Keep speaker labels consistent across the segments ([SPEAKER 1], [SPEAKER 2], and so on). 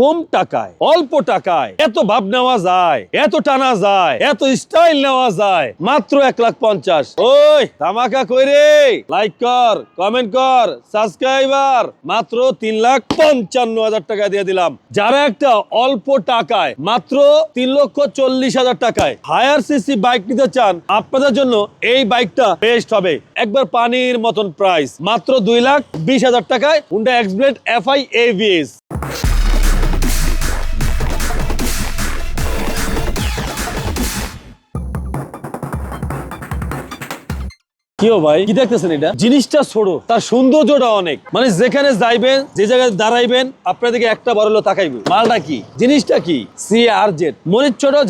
[SPEAKER 1] কম টাকায়, অল্প টাকায় এত ভাব নেওয়া যায়, এত টানা যায়, এত স্টাইল নেওয়া যায়, মাত্র এক লাখ পঞ্চাশ। ওই তামাকা কইরে লাইক কর কমেন্ট কর সাবস্ক্রাইবার মাত্র তিন লাখ পঞ্চান্ন হাজার টাকা দিয়ে দিলাম। যারা একটা অল্প টাকায়, মাত্র তিন লক্ষ চল্লিশ হাজার টাকায় হায়ার সিসি বাইক নিতে চান, আপনাদের জন্য এই বাইকটা বেস্ট হবে। একবার পানির মতন প্রাইস মাত্র দুই লাখ বিশ হাজার টাকায় হুন্ডা এক্সব্লেড এফআই এভিএস ভাই? দেখতেছেন এটা? জিনিসটা তার সৌন্দর্যটা অনেক। মানে যেখানে যাইবেন, যে জায়গায় দাঁড়াইবেন একটা মালটা কি? জিনিসটা কি? C R Z.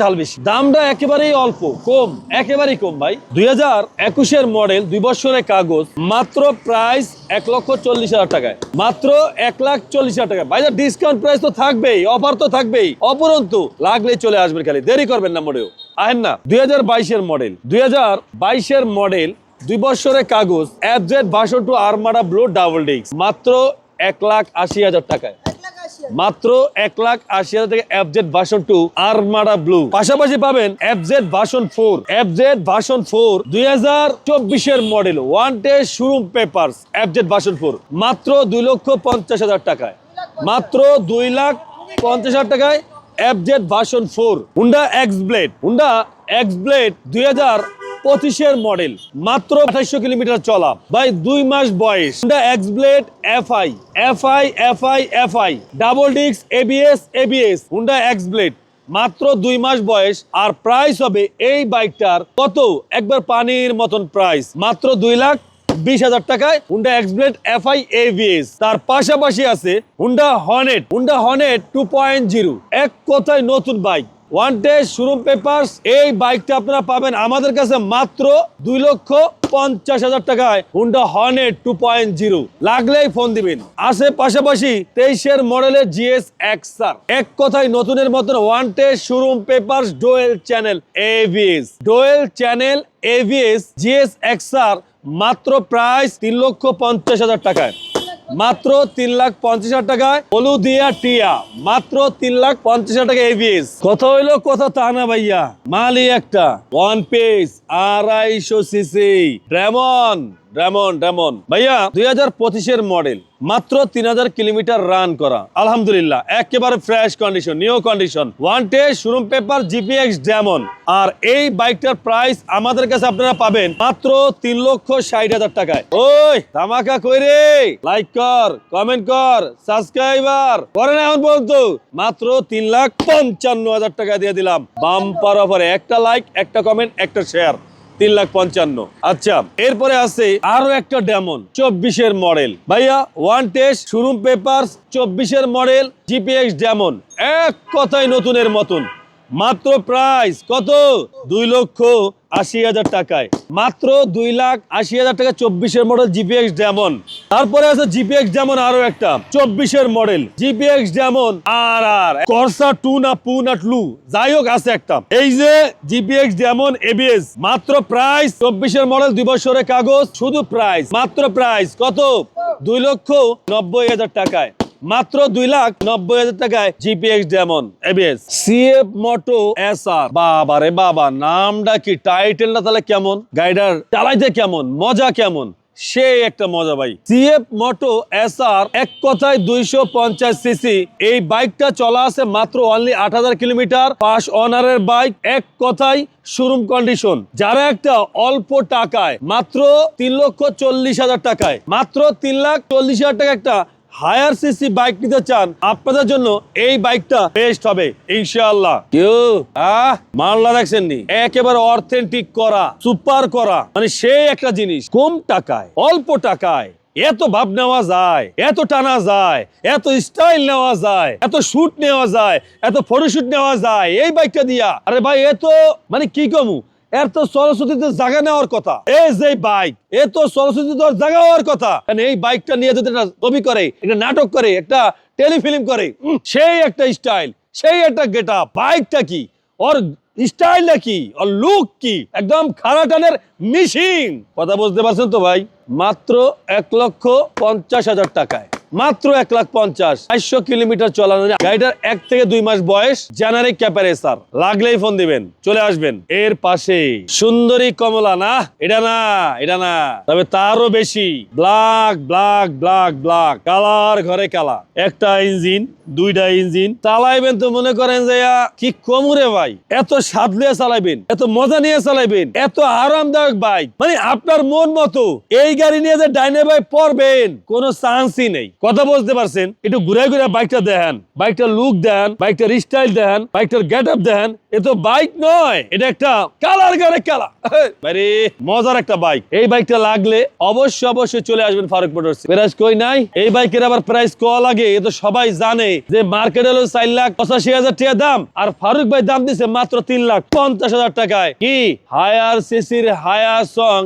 [SPEAKER 1] ঝাল বেশি। দামটা একেবারেই অল্প, কম, একেবারেই কম ভাই। দুই হাজার একুশের মডেল, দুই বছরের কাগজ, মাত্র প্রাইস এক লক্ষ চল্লিশ হাজার টাকায়। মাত্র এক লাখ চল্লিশ হাজার টাকা ভাই ডিসকাউন্ট প্রাইস তো থাকবেই অফার তো থাকবেই। অপরন্তু, লাগলেই চলে আসবেন খালি। দেরি করবেন না মোটেও। আহেন না, দুই হাজার বাইশের মডেল। দুই হাজার বাইশের মডেল দুই বছরের কাগজ version two Armada blue double disc মাত্র এক লাখ আশি হাজার টাকায়। মাত্র এক লাখ আশি হাজার টাকা এফজেড ভাষণ টু আরমাডা ব্লু পাশাপাশি পাবেন FZ version four FZ version four দুই হাজার চব্বিশের model one day showroom paper FZ version four মাত্র দুই লক্ষ পঞ্চাশ হাজার টাকায়। মাত্র দুই লাখ পঞ্চাশ হাজার টাকায় FZ version four Honda X Blade Honda X Blade দুই হাজার পঁচিশের মডেল, মাত্র আঠাইশো কিলোমিটার চলা, ভাই দুই মাস বয়স। X Blade F I F I double ডিক্স ABS ABS Honda X Blade মাত্র দুই মাস বয়স, আর প্রাইস হবে এই বাইকটার কত? একবার পানির মতন প্রাইস মাত্র দুই লাখ বিশ হাজার টাকায় হুন্ডা এক্সব্লেড এফআই এভিএস তার পাশাপাশি আছে Honda Hornet Honda Hornet two point zero এক কথায় নতুন bike one day showroom paper এই বাইকটা আপনারা পাবেন আমাদের কাছে মাত্র দুই লক্ষ পঞ্চাশ হাজার টাকায় Honda Hornet two point zero লাগলেই ফোন দিবেন। আছে পাশাপাশি তেইশের মডেলের জিএস এক্সার এক কথায় নতুনের মতন one day showroom paper dual channel ABS dual channel ABS GS XR মাত্র প্রাইস তিন লক্ষ পঞ্চাশ হাজার টাকায়। মাত্র তিন লাখ পঞ্চাশ হাজার টাকায় হলুদিয়া টিয়া। মাত্র তিন লাখ পঞ্চাশ হাজার টাকা এভিএস কথা হইল, কথা তা না ভাইয়া। মালি একটা। ওয়ান পিস আড়াইশো সিসি। ড্রেমন ড্রেমন ড্রেমন ভাইয়া, দুই হাজার পঁচিশের মডেল, মাত্র তিন হাজার কিলোমিটার রান করা। আলহামদুলিল্লাহ, একেবারে fresh condition new condition one day showroom paper GPX Demon আর এই বাইকটার প্রাইস আমাদের কাছে আপনারা পাবেন মাত্র তিন লক্ষ ষাট হাজার টাকায়। ওই, ধামাকা কইরে লাইক কর কমেন্ট কর সাবস্ক্রাইবার করেন এখন পর্যন্ত মাত্র তিন লাখ পঞ্চান্ন হাজার টাকা দিয়ে দিলাম। বাম্পার অফারে একটা লাইক একটা কমেন্ট একটা শেয়ার তিন লাখ পঞ্চান্ন। আচ্ছা এরপরে আছে আরও একটা ডেমন, চব্বিশের মডেল। ভাইয়া ওয়ান টেস্ট শোরুম পেপার চব্বিশের মডেল জিপিএক্স ডেমন, এক কথাই নতুনের মতন। মাত্র প্রাইস কত? দুই লক্ষ আশি হাজার টাকায়। মাত্র দুই লাখ আশি হাজার টাকা চব্বিশের মডেল জিপিএক্স ডেমন তারপরে আছে জিপিএক্স ডেমন আরও একটা, চব্বিশের মডেল জিপিএক্স ডেমন আর আর করসা টু না পু না টু যাই হোক আছে একটা। এই যে জিপিএক্স ডেমন এবিএস মাত্র প্রাইস চব্বিশের মডেল দুই বছরের কাগজ, শুধু প্রাইস মাত্র প্রাইস কত? দুই লক্ষ নব্বই হাজার টাকায়। মাত্র দুই লাখ নব্বই হাজার টাকায় GPX Demon ABS CF Moto S R বাবা রে বাবা, নামটা কি? টাইটেলটা তাহলে কেমন? গাইডার চালাইতে কেমন? মজা কেমন? সে একটা মজা ভাই। সিএফ মোটো এস আর এক কথায় দুইশো পঞ্চাশ সিসি এই বাইকটা চলা আছে মাত্র অনলি আট হাজার কিলোমিটার। পাস অনারের বাইক এক কথায় শোরুম কন্ডিশন যারা একটা অল্প টাকায়, মাত্র তিন লক্ষ চল্লিশ হাজার টাকায়, মাত্র তিন লাখ চল্লিশ হাজার টাকা একটা হায়ার সিসি বাইক নিতে চান আপনাদের জন্য এই বাইকটা বেস্ট হবে ইনশাআল্লাহ। কেউ? আহ মাল্লা দেখছেন নি একেবারে অথেন্টিক করা সুপার করা। মানে সেই একটা জিনিস কম টাকায় অল্প টাকায় এত ভাব নেওয়া যায় এত টানা যায় এত স্টাইল নেওয়া যায় এত শুট নেওয়া যায় এত ফটোশুট নেওয়া যায় এই বাইকটা দিয়া। আরে ভাই এত মানে কি কমু? এর তো সরস্বতীতে জায়গা নেওয়ার কথা। এই যে বাইক এ তো সরস্বতীতে ওর জায়গা হওয়ার কথা। এই বাইকটা নিয়ে যদি ছবি করে, একটা নাটক করে, একটা টেলিফিল্ম করে, সেই একটা স্টাইল সেই একটা গেট বাইকটা কি? ওর স্টাইলটা কি? ওর লুক কি? একদম খারাটানের মিশিং কথা বুঝতে পারছেন তো ভাই? মাত্র এক লক্ষ পঞ্চাশ হাজার টাকায়। মাত্র এক লাখ পঞ্চাশ। চারশো কিলোমিটার চলানো গাড়িটার এক থেকে দুই মাস বয়স। জেনারিক ক্যাপারেসার লাগলেই ফোন দিবেন। চলে আসবেন। এর পাশে সুন্দরী কমলা। না, এটা না এটা না। তবে তারও বেশি। Black black black black colour ঘরে কালা। একটা ইঞ্জিন, দুইটা ইঞ্জিন। চালাইবেন তো মনে করেন যে কি কমুরে ভাই। এত স্বাদ নিয়ে চালাইবেন। এত মজা নিয়ে চালাইবেন। এত আরামদায়ক বাইক মানে আপনার মন মতো। এই গাড়ি নিয়ে যে ডাইনে ভাই পড়বেন, কোনো চান্সই নেই। কথা বুঝতে পারছেন? একটু ঘুরে ঘুরে বাইকটা দেখেন। বাইকটার লুক দেন বাইকটার স্টাইল দেন বাইকটার গেট আপ দেন এ তো বাইক নয়, এটা একটা কালার গাড়ি কালা মজার একটা বাইক এই বাইকটা লাগলে অবশ্যই অবশ্যই চলে আসবেন ফারুক মোটরস। প্রাইস কই নাই? এই বাইকের আবার প্রাইস ক লাগে, এ তো সবাই জানে যে মার্কেট হলো চার লাখ পঁচাশি হাজার টাকা দাম, আর ফারুক ভাই দাম দিছে মাত্র তিন লাখ পঞ্চাশ হাজার টাকায়। কি? হায়ার সিসির হায়ার সং